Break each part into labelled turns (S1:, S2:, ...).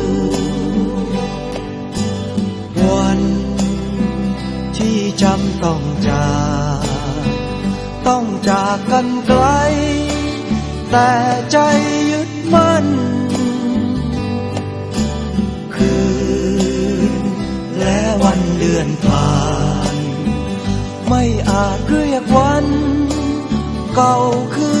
S1: ม ต้องจาก ต้องจากกันไกล แต่ใจยึดมั่น คืนและวันเดือนผ่าน ไม่อาจเรียกวัน เก่าคืน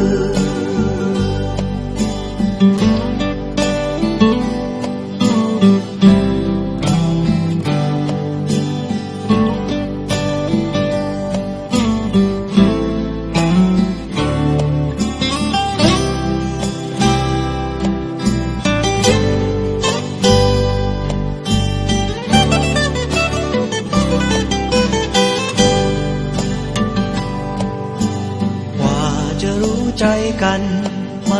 S1: ม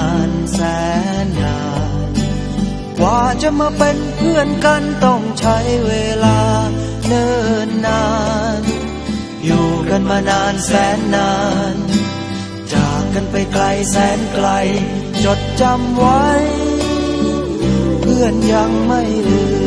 S1: น จะมาเป็นเพื่อนกันต้องใช้เวลาเนิ่นนาน อยู่กันมานานแสนนาน จากกันไปไกลแสนไกล จดจำไว้ เพื่อนยังไม่ลืม